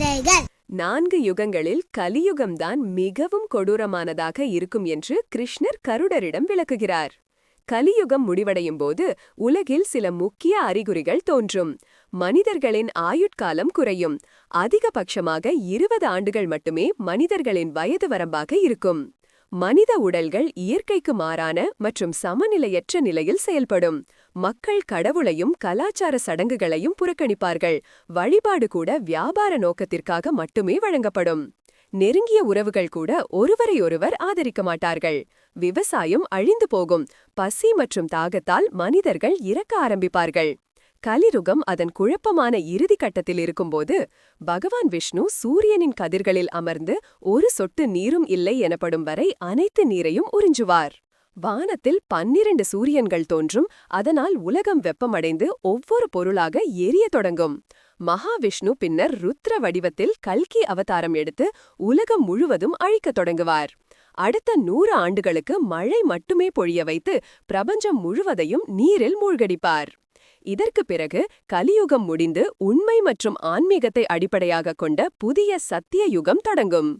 கதைகள். நான்கு யுகங்களில் கலியுகம்தான் மிகவும் கொடூரமானதாக இருக்கும் என்று கிருஷ்ணர் கருடரிடம் விளக்குகிறார். கலியுகம் முடிவடையும் போது உலகில் சில முக்கிய அறிகுறிகள் தோன்றும். மனிதர்களின் ஆயுட்காலம் குறையும். அதிகபட்சமாக இருபது ஆண்டுகள் மட்டுமே மனிதர்களின் வயது வரம்பாக இருக்கும். மனித உடல்கள் இயற்கைக்கு மாறான மற்றும் சமநிலையற்ற நிலையில் செயல்படும். மக்கள் கடவுளையும் கலாச்சார சடங்குகளையும் புறக்கணிப்பார்கள். வழிபாடு கூட வியாபார நோக்கத்திற்காக மட்டுமே வழங்கப்படும். நெருங்கிய உறவுகள் கூட ஒருவரையொருவர் ஆதரிக்க மாட்டார்கள். விவசாயம் அழிந்து போகும். பசி மற்றும் தாகத்தால் மனிதர்கள் இறக்க ஆரம்பிப்பார்கள். கலிருகம் அதன் குழப்பமான இறுதி கட்டத்தில் இருக்கும்போது பகவான் விஷ்ணு சூரியனின் கதிர்களில் அமர்ந்து ஒரு சொட்டு நீரும் இல்லை எனப்படும் வரை அனைத்து நீரையும் உறிஞ்சுவார். வானத்தில் பன்னிரண்டு சூரியன்கள் தோன்றும் அதனால் உலகம் வெப்பமடைந்து ஒவ்வொரு பொருளாக எரிய தொடங்கும். மகாவிஷ்ணு பின்னர் ருத்ர வடிவத்தில் கல்கி அவதாரம் எடுத்து உலகம் முழுவதும் அழிக்கத் தொடங்குவார். அடுத்த நூறு ஆண்டுகளுக்கு மழை மட்டுமே பொழிய வைத்து பிரபஞ்சம் முழுவதையும் நீரில் மூழ்கடிப்பார். இதற்கு பிறகு கலியுகம் முடிந்து உண்மை மற்றும் ஆன்மீகத்தை அடிப்படையாகக் கொண்ட புதிய சத்திய யுகம் தொடங்கும்.